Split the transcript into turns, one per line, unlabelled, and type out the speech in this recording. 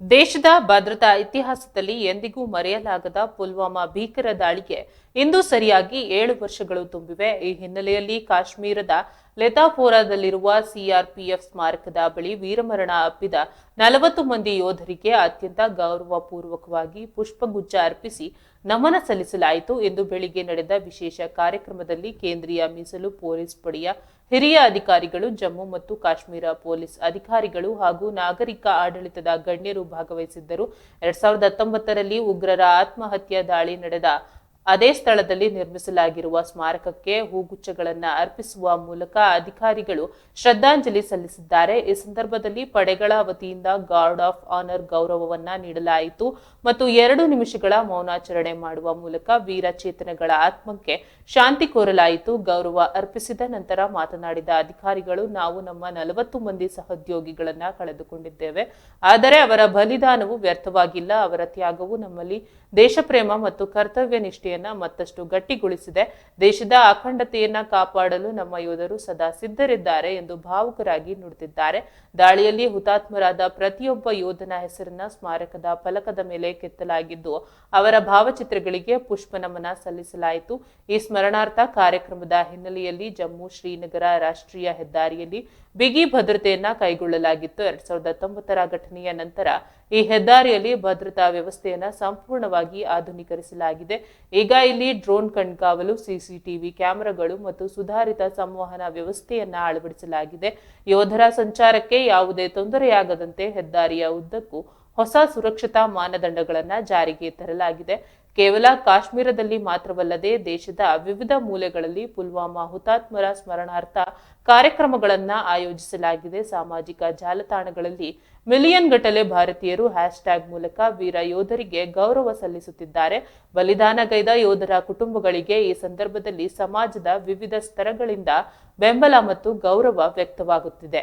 ದೇಶದ ಭದ್ರತಾ ಇತಿಹಾಸದಲ್ಲಿ ಎಂದಿಗೂ ಮರೆಯಲಾಗದ ಪುಲ್ವಾಮಾ ಭೀಕರ ದಾಳಿಗೆ ಇಂದು ಸರಿಯಾಗಿ ಏಳು ವರ್ಷಗಳು ತುಂಬಿವೆ. ಈ ಹಿನ್ನೆಲೆಯಲ್ಲಿ ಕಾಶ್ಮೀರದ ಲೆತಾಪೋರಾದಲ್ಲಿರುವ ಸಿಆರ್ಪಿಎಫ್ ಸ್ಮಾರಕದ ಬಳಿ ವೀರಮರಣ ಅಪ್ಪಿದ ನಲವತ್ತು ಮಂದಿ ಯೋಧರಿಗೆ ಅತ್ಯಂತ ಗೌರವಪೂರ್ವಕವಾಗಿ ಪುಷ್ಪಗುಚ್ಛ ಅರ್ಪಿಸಿ ನಮನ ಸಲ್ಲಿಸಲಾಯಿತು ಎಂದು ಬೆಳಿಗ್ಗೆ ನಡೆದ ವಿಶೇಷ ಕಾರ್ಯಕ್ರಮದಲ್ಲಿ ಕೇಂದ್ರೀಯ ಮೀಸಲು ಪೊಲೀಸ್ ಪಡೆಯ ಹಿರಿಯ ಅಧಿಕಾರಿಗಳು, ಜಮ್ಮು ಮತ್ತು ಕಾಶ್ಮೀರ ಪೊಲೀಸ್ ಅಧಿಕಾರಿಗಳು ಹಾಗೂ ನಾಗರಿಕ ಆಡಳಿತದ ಗಣ್ಯರು ಭಾಗವಹಿಸಿದ್ದರು. ಎರಡ್ ಸಾವಿರದ ಹತ್ತೊಂಬತ್ತರಲ್ಲಿ ಉಗ್ರರ ಆತ್ಮಹತ್ಯಾ ದಾಳಿ ನಡೆದ ಅದೇ ಸ್ಥಳದಲ್ಲಿ ನಿರ್ಮಿಸಲಾಗಿರುವ ಸ್ಮಾರಕಕ್ಕೆ ಹೂಗುಚ್ಛಗಳನ್ನ ಅರ್ಪಿಸುವ ಮೂಲಕ ಅಧಿಕಾರಿಗಳು ಶ್ರದ್ಧಾಂಜಲಿ ಸಲ್ಲಿಸಿದ್ದಾರೆ. ಈ ಸಂದರ್ಭದಲ್ಲಿ ಪಡೆಗಳ ವತಿಯಿಂದ ಗಾರ್ಡ್ ಆಫ್ ಆನರ್ ಗೌರವವನ್ನ ನೀಡಲಾಯಿತು ಮತ್ತು ಎರಡು ನಿಮಿಷಗಳ ಮೌನಾಚರಣೆ ಮಾಡುವ ಮೂಲಕ ವೀರ ಚೇತನಗಳ ಆತ್ಮಕ್ಕೆ ಶಾಂತಿ ಕೋರಲಾಯಿತು. ಗೌರವ ಅರ್ಪಿಸಿದ ನಂತರ ಮಾತನಾಡಿದ ಅಧಿಕಾರಿಗಳು, ನಾವು ನಮ್ಮ ನಲವತ್ತು ಮಂದಿ ಸಹೋದ್ಯೋಗಿಗಳನ್ನ ಕಳೆದುಕೊಂಡಿದ್ದೇವೆ. ಆದರೆ ಅವರ ಬಲಿದಾನವು ವ್ಯರ್ಥವಾಗಿಲ್ಲ. ಅವರ ತ್ಯಾಗವು ನಮ್ಮಲ್ಲಿ ದೇಶಪ್ರೇಮ ಮತ್ತು ಕರ್ತವ್ಯ ನಿಷ್ಠೆಯನ್ನ ಮತ್ತಷ್ಟು ಗಟ್ಟಿಗೊಳಿಸಿದೆ. ದೇಶದ ಅಖಂಡತೆಯನ್ನ ಕಾಪಾಡಲು ನಮ್ಮ ಯೋಧರು ಸದಾ ಸಿದ್ಧರಿದ್ದಾರೆ ಎಂದು ಭಾವುಕರಾಗಿ ನುಡಿದಿದ್ದಾರೆ. ದಾಳಿಯಲ್ಲಿ ಹುತಾತ್ಮರಾದ ಪ್ರತಿಯೊಬ್ಬ ಯೋಧನ ಹೆಸರನ್ನ ಸ್ಮಾರಕದ ಫಲಕದ ಮೇಲೆ ಕೆತ್ತಲಾಗಿದ್ದು, ಅವರ ಭಾವಚಿತ್ರಗಳಿಗೆ ಪುಷ್ಪ ನಮನ ಸಲ್ಲಿಸಲಾಯಿತು. ಈ ಸ್ಮರಣಾರ್ಥ ಕಾರ್ಯಕ್ರಮದ ಹಿನ್ನೆಲೆಯಲ್ಲಿ ಜಮ್ಮು ಶ್ರೀನಗರ ರಾಷ್ಟ್ರೀಯ ಹೆದ್ದಾರಿಯಲ್ಲಿ ಬಿಗಿ ಭದ್ರತೆಯನ್ನ ಕೈಗೊಳ್ಳಲಾಗಿತ್ತು. ಎರಡ್ ಸಾವಿರದ ಹತ್ತೊಂಬತ್ತರ ಘಟನೆಯ ನಂತರ ಈ ಹೆದ್ದಾರಿಯಲ್ಲಿ ಭದ್ರತಾ ವ್ಯವಸ್ಥೆಯನ್ನ ಸಂಪೂರ್ಣವಾಗಿ ಆಧುನೀಕರಿಸಲಾಗಿದೆ. ಈಗ ಇಲ್ಲಿ ಡ್ರೋನ್ ಕಣ್ಗಾವಲು ಸಿಸಿಟಿವಿ ಕ್ಯಾಮೆರಾಗಳು ಮತ್ತು ಸುಧಾರಿತ ಸಂವಹನ ವ್ಯವಸ್ಥೆಯನ್ನ ಅಳವಡಿಸಲಾಗಿದೆ. ಯೋಧರ ಸಂಚಾರಕ್ಕೆ ಯಾವುದೇ ತೊಂದರೆಯಾಗದಂತೆ ಹೆದ್ದಾರಿಯ ಉದ್ದಕ್ಕೂ ಹೊಸ ಸುರಕ್ಷತಾ ಮಾನದಂಡಗಳನ್ನು ಜಾರಿಗೆ ತರಲಾಗಿದೆ. ಕೇವಲ ಕಾಶ್ಮೀರದಲ್ಲಿ ಮಾತ್ರವಲ್ಲದೆ ದೇಶದ ವಿವಿಧ ಮೂಲೆಗಳಲ್ಲಿ ಪುಲ್ವಾಮಾ ಹುತಾತ್ಮರ ಸ್ಮರಣಾರ್ಥ ಕಾರ್ಯಕ್ರಮಗಳನ್ನು ಆಯೋಜಿಸಲಾಗಿದೆ. ಸಾಮಾಜಿಕ ಜಾಲತಾಣಗಳಲ್ಲಿ ಮಿಲಿಯನ್ ಗಟ್ಟಲೆ ಭಾರತೀಯರು ಹ್ಯಾಶ್ಟ್ಯಾಗ್ ಮೂಲಕ ವೀರ ಯೋಧರಿಗೆ ಗೌರವ ಸಲ್ಲಿಸುತ್ತಿದ್ದಾರೆ. ಬಲಿದಾನಗೈದ ಯೋಧರ ಕುಟುಂಬಗಳಿಗೆ ಈ ಸಂದರ್ಭದಲ್ಲಿ ಸಮಾಜದ ವಿವಿಧ ಸ್ತರಗಳಿಂದ ಬೆಂಬಲ ಮತ್ತು ಗೌರವ ವ್ಯಕ್ತವಾಗುತ್ತಿದೆ.